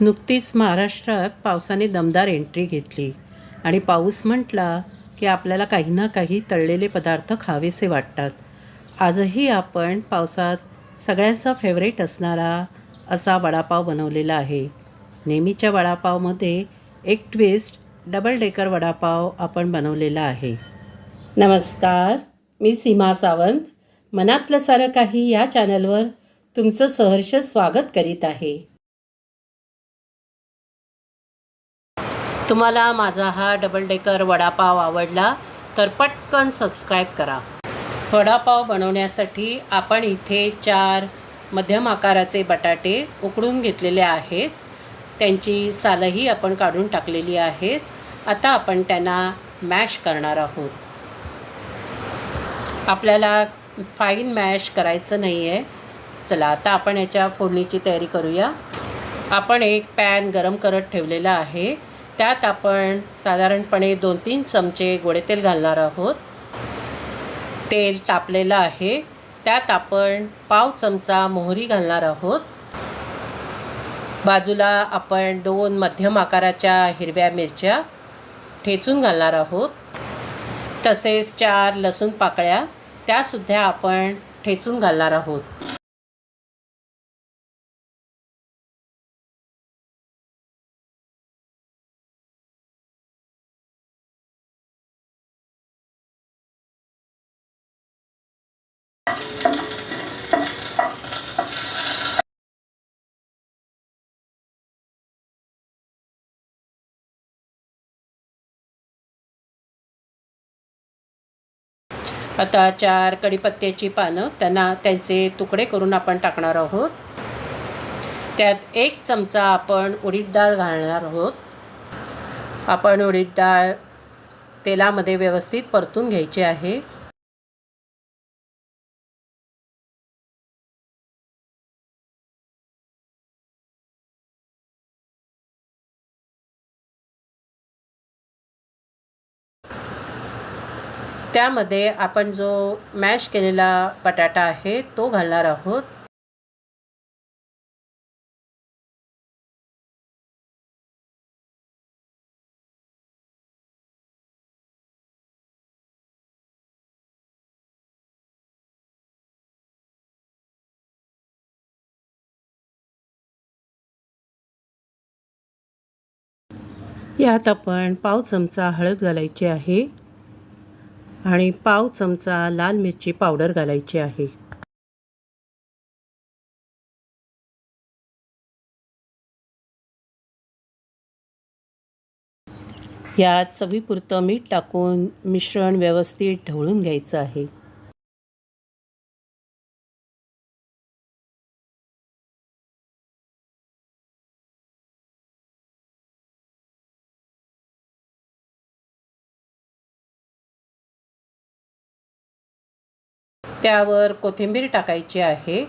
नुकतीच महाराष्ट्रात पावसाने दमदार एंट्री घेतली. आणि पाऊस म्हटला की आपल्याला काही ना काही तळलेले पदार्थ खावेसे वाटतात. आजही आपण पावसात सगळ्यांचा फेवरेट असणारा असा वडापाव बनवलेला आहे. नेहमीच्या वडापावमध्ये एक ट्विस्ट डबल डेकर वडापाव आपण बनवलेला आहे. नमस्कार मी सीमा सावंत. मनातलं सारं काही या चॅनलवर तुमचं सहर्ष स्वागत करीत आहे. तुम्हाला माझा हा डबल डेकर वडापाव आवडला तर पटकन सबस्क्राईब करा. वडापाव बनवण्यासाठी आपण इथे चार मध्यम आकाराचे बटाटे उकडून घेतलेले आहेत. त्यांची सालही आपण काढून टाकलेली आहेत. आता आपण त्यांना मॅश करणार आहोत. आपल्याला फाईन मॅश करायचं नाही आहे चला आता आपण याच्या फोडणीची तयारी करूया. आपण एक पॅन गरम करत ठेवलेला आहे. त्यात आपण साधारणपणे दोन तीन चमचे गोडे तेल घालणार आहोत. तेल तापलेलं आहे. त्यात आपण पाव चमचा मोहरी घालणार आहोत. बाजूला आपण दोन मध्यम आकाराच्या हिरव्या मिरच्या ठेचून घालणार आहोत. तसेच चार लसूण पाकळ्या त्यासुद्धा आपण ठेचून घालणार आहोत. आता चार कढीपत्त्याची पानं त्यांना त्यांचे तुकडे करून आपण टाकणार आहोत. त्यात एक चमचा आपण उडीद डाळ घालणार आहोत. आपण उडीद डाळ तेलामध्ये व्यवस्थित परतून घ्यायची आहे. त्यामध्ये आपण जो मॅश केलेला बटाटा आहे तो घालणार आहोत. यात आपण पाव चमचा हळद घालायची आहे. आणि पाव चमचा लाल मिरची पावडर घालायची आहे. यात चवीपुरतं मीठ टाकून मिश्रण व्यवस्थित ढवळून घ्यायचं आहे. त्यावर कोथिंबीर टाकायची आहे.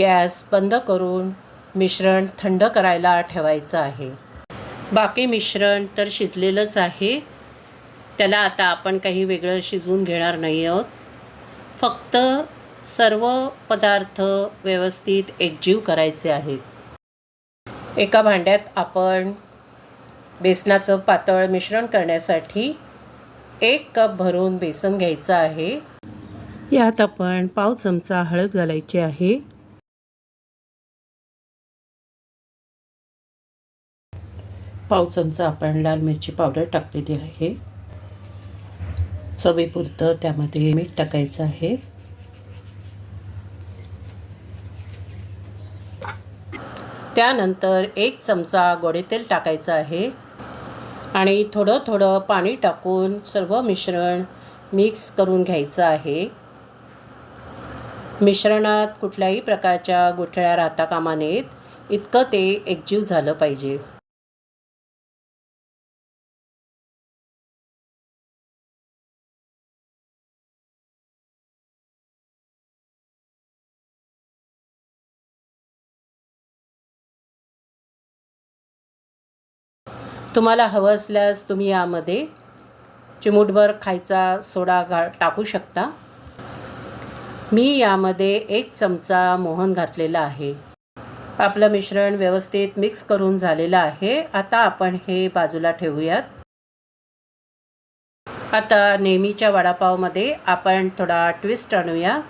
गॅस बंद करून मिश्रण थंड करायला ठेवायचं आहे. बाकी मिश्रण तर शिजलेलंच आहे. त्याला आता आपण काही वेगळं शिजवून घेणार नाही आहोत. फक्त सर्व पदार्थ व्यवस्थित एकजीव करायचे आहेत. एका भांड्यात आपण बेसनाचं पातळ मिश्रण करण्यासाठी एक कप भरून बेसन घ्यायचं आहे. यात आपण पाव चमचा हळद घालायची आहे. पाव चमचा आपण लाल मिरची पावडर टाकलेली आहे. चवीपुरतं त्यामध्ये मीठ टाकायचं आहे. त्यानंतर एक चमचा गोडेतेल टाकायचं आहे. आणि थोडं थोडं पाणी टाकून सर्व मिश्रण मिक्स करून घ्यायचं आहे. मिश्रणात कुठल्याही प्रकारच्या गुठळ्या राहता कामा नयेत. इतकं ते एकजीव झालं पाहिजे. तुम्हाला हवं असल्यास तुम्ही यामध्ये चिमूटभर खायचा सोडा घा टाकू शकता. मी यामध्ये एक चमचा मोहन घातलेला आहे. आपलं मिश्रण व्यवस्थित मिक्स करून झालेलं आहे. आता आपण हे बाजूला ठेवूयात. आता नेहमीच्या वडापावमध्ये आपण थोडा ट्विस्ट आणूया.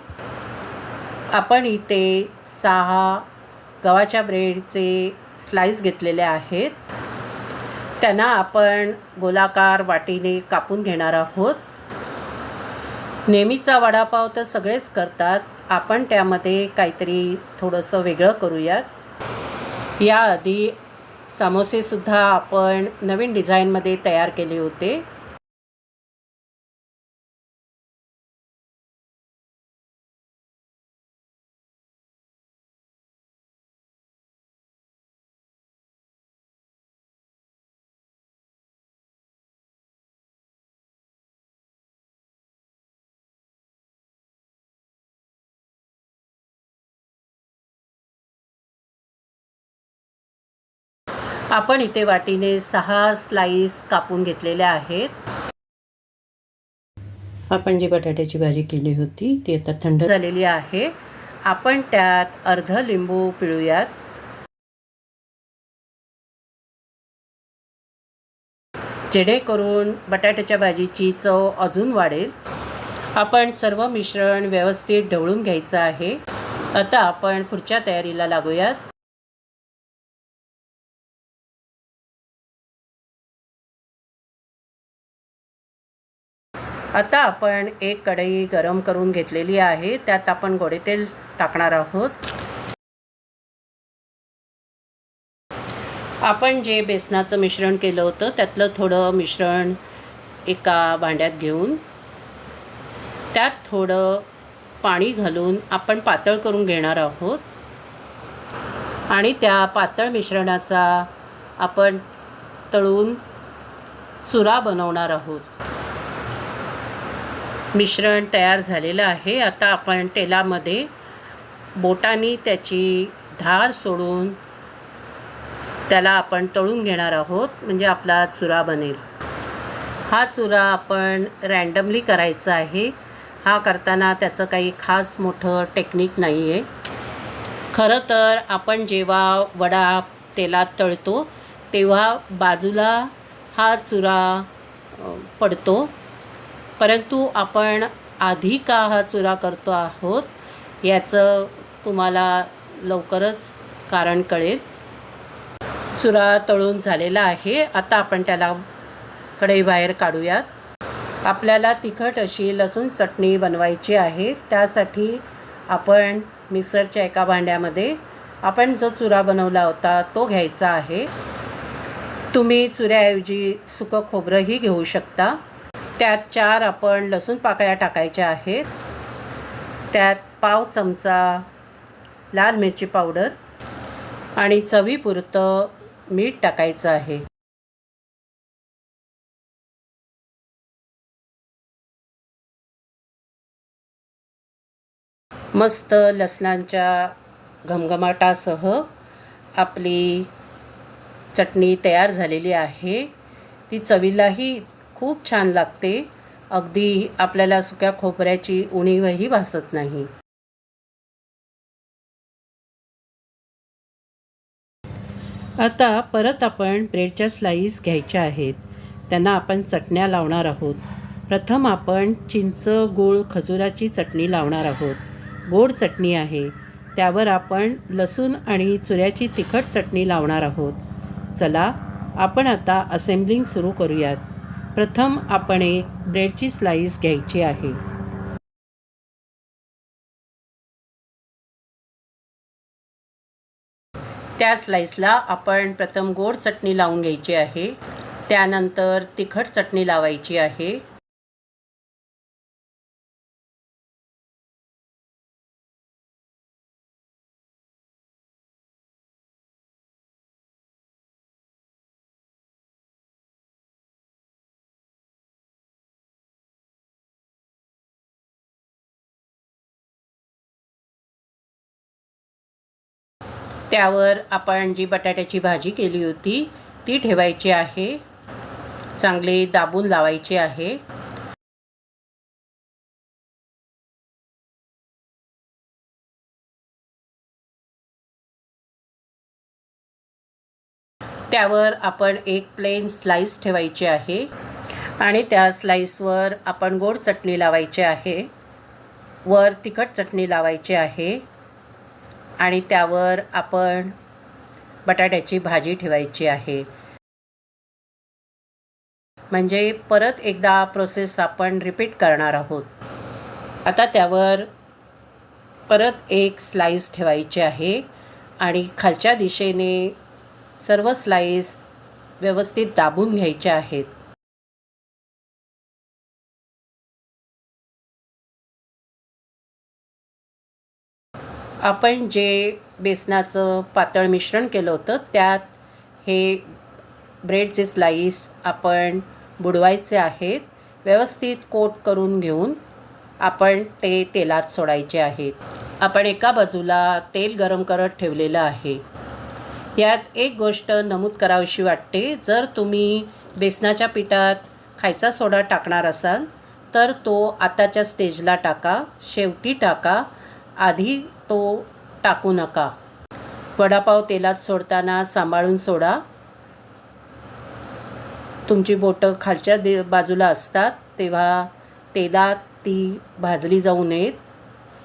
आपण इथे सहा गव्हाच्या ब्रेडचे स्लाईस घेतलेले आहेत. त्यांना आपण गोलाकार वाटीने कापून घेणार आहोत. नेहमीचा वडापाव तर सगळेच करतात. आपण त्यामध्ये काहीतरी थोडंसं वेगळं करूयात. याआधी समोसेसुद्धा आपण नवीन डिझाईनमध्ये तयार केले होते. आपण इथे वाटीने सहा स्लाईस कापून घेतलेल्या आहेत. आपण जी बटाट्याची भाजी केली होती ती आता थंड झालेली आहे. आपण त्यात अर्ध लिंबू पिळूयात. जेणेकरून बटाट्याच्या भाजीची चव अजून वाढेल. आपण सर्व मिश्रण व्यवस्थित ढवळून घ्यायचं आहे. आता आपण पुढच्या तयारीला लागूयात. आता आपण एक कढई गरम करून घेतलेली आहे. त्यात आपण गोडे तेल टाकणार आहोत. आपण जे बेसनाचं मिश्रण केलं होतं त्यातलं थोडं मिश्रण एका भांड्यात घेऊन त्यात थोडं पाणी घालून आपण पातळ करून घेणार आहोत. आणि त्या पातळ मिश्रणाचा आपण तळून चुरा बनवणार आहोत. मिश्रण तयार झालेलं आहे. आता आपण तेलामध्ये बोटानी त्याची धार सोडून त्याला आपण तळून घेणार आहोत. म्हणजे आपला चुरा बनेल. हा चुरा आपण रँडमली करायचा आहे. हा करताना त्याचं काही खास मोठं टेक्निक नाही आहे खरं तर आपण जेव्हा वडा तेलात तळतो तेव्हा बाजूला हा चुरा पडतो. परंतु आपण आधी का हा चुरा करतो आहोत याचं तुम्हाला लवकरच कारण कळेल. चुरा तळून झालेला आहे. आता आपण त्याला कढई बाहेर काढूयात. आपल्याला तिखट अशी लसूण चटणी बनवायची आहे. त्यासाठी आपण मिक्सरच्या एका भांड्यामध्ये आपण जो चुरा बनवला होता तो घ्यायचा आहे. तुम्ही चुऱ्याऐवजी सुकं खोबरंही घेऊ शकता. त्यात चार आपण लसूण पाकळ्या टाकायच्या आहेत. त्यात पाव चमचा लाल मिरची पावडर आणि चवीपुरतं मीठ टाकायचं आहे. मस्त लसणांच्या घमघमाटासह आपली चटणी तयार झालेली आहे. ती चवीलाही खूप छान लागते. अगदी आपल्याला सुक्या खोबऱ्याची उणीवही भासत नाही. आता परत आपण ब्रेडच्या स्लाईस घ्यायच्या आहेत. त्यांना आपण चटण्या लावणार आहोत. प्रथम आपण चिंच गूळ खजुराची चटणी लावणार आहोत. गोड चटणी आहे. त्यावर आपण लसूण आणि चुऱ्याची तिखट चटणी लावणार आहोत. चला आपण आता असेंब्लिंग सुरू करूयात. प्रथम आपण एक ब्रेडची स्लाईस घ्यायची आहे. त्या स्लाईसला आपण प्रथम गोड चटणी लावून घ्यायची आहे. त्यानंतर तिखट चटणी लावायची आहे. त्यावर आपण जी बटाट्याची भाजी केली होती ती ठेवायची आहे. चांगले दाबून लावायची आहे. त्यावर आपण एक प्लेन स्लाईस ठेवायची आहे आणि त्या स्लाईसवर आपण गोड चटणी लावायची आहे. वर तिखट चटणी लावायची आहे. आणि त्यावर आपण बटाट्याची भाजी ठेवायची आहे. म्हणजे परत एकदा प्रोसेस आपण रिपीट करणार आहोत. आता त्यावर परत एक स्लाईस ठेवायची आहे आणि खालच्या दिशेने सर्व स्लाईस व्यवस्थित दाबून घ्यायच्या आहेत. आपण जे बेसनाचं पातळ मिश्रण केलं होतं त्यात हे ब्रेडचे स्लाईस आपण बुडवायचे आहेत. व्यवस्थित कोट करून घेऊन आपण ते तेलात सोडायचे आहेत. आपण एका बाजूला तेल गरम करत ठेवलेलं आहे. यात एक गोष्ट नमूद करावीशी वाटते जर तुम्ही बेसनाच्या पिठात खायचा सोडा टाकणार असाल तर तो आताच्या स्टेजला टाका शेवटी टाका. आधी तो टाकू नका. वडापाव तेलात सोडताना सांभाळून सोडा. तुमची बोटं खालच्या दे बाजूला असतात तेव्हा तेलात ती भाजली जाऊ नयेत.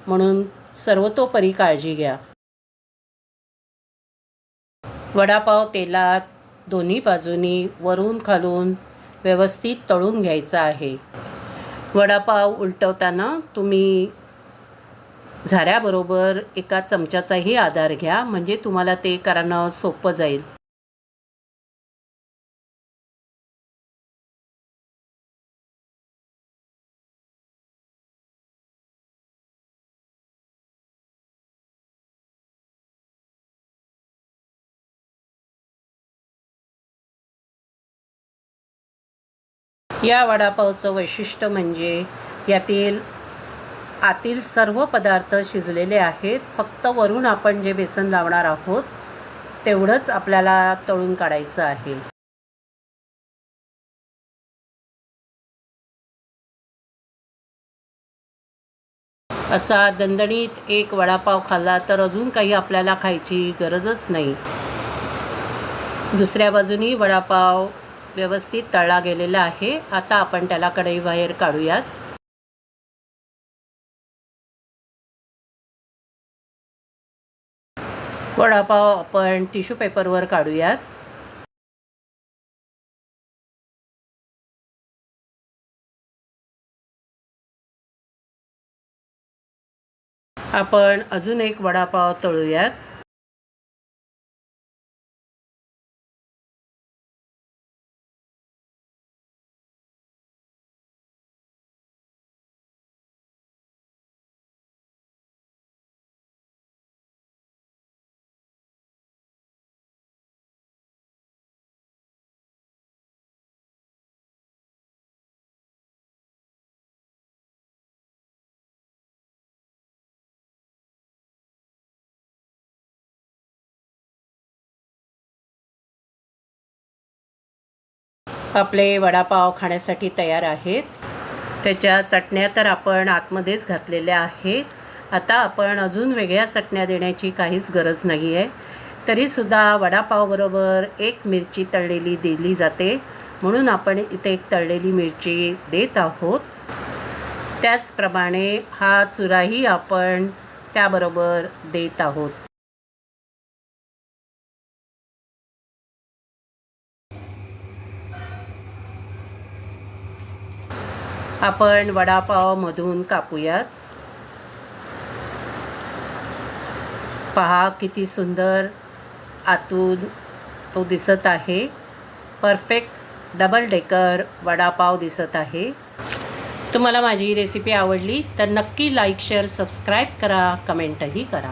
म्हणून सर्वतोपरी काळजी घ्या. वडापाव तेलात दोन्ही बाजूनी वरून खालून व्यवस्थित तळून घ्यायचा आहे. वडापाव उलटवताना तुम्ही झाऱ्याबरोबर एका चमच्याचाही आधार घ्या. म्हणजे तुम्हाला ते करणं सोपं जाईल. या वडापावचं वैशिष्ट्य म्हणजे यातील आतील सर्व पदार्थ शिजलेले आहेत. फक्त वरून आपण जे बेसन लावणार आहोत तेवढंच आपल्याला तळून काढायचं आहे. असा दणदणीत एक वडापाव खाल्ला तर अजून काही आपल्याला खायची गरजच नाही. दुसऱ्या बाजूनी वडापाव व्यवस्थित तळला गेलेला आहे. आता आपण त्याला कढई बाहेर काढूयात. वडापाव आपण टिश्यू पेपरवर काढूयात. आपण अजून एक वडापाव तळूयात. आपले वडापाव खाण्यासाठी तयार आहेत. त्याच्या चटण्या तर आपण आतमध्येच घातलेल्या आहेत. आता आपण अजून वेगळ्या चटण्या देण्याची काहीच गरज नाही आहे तरीसुद्धा वडापावबरोबर एक मिरची तळलेली दिली जाते. म्हणून आपण इथे एक तळलेली मिरची देत आहोत. त्याचप्रमाणे हा चुराही आपण त्याबरोबर देत आहोत. आपण वडापावमधून कापूयात. पहा किती सुंदर आतून तो दिसत आहे. परफेक्ट डबल डेकर वडापाव दिसत आहे. तुम्हाला माझी रेसिपी आवडली तर नक्की लाईक शेअर सबस्क्राईब करा कमेंटही करा.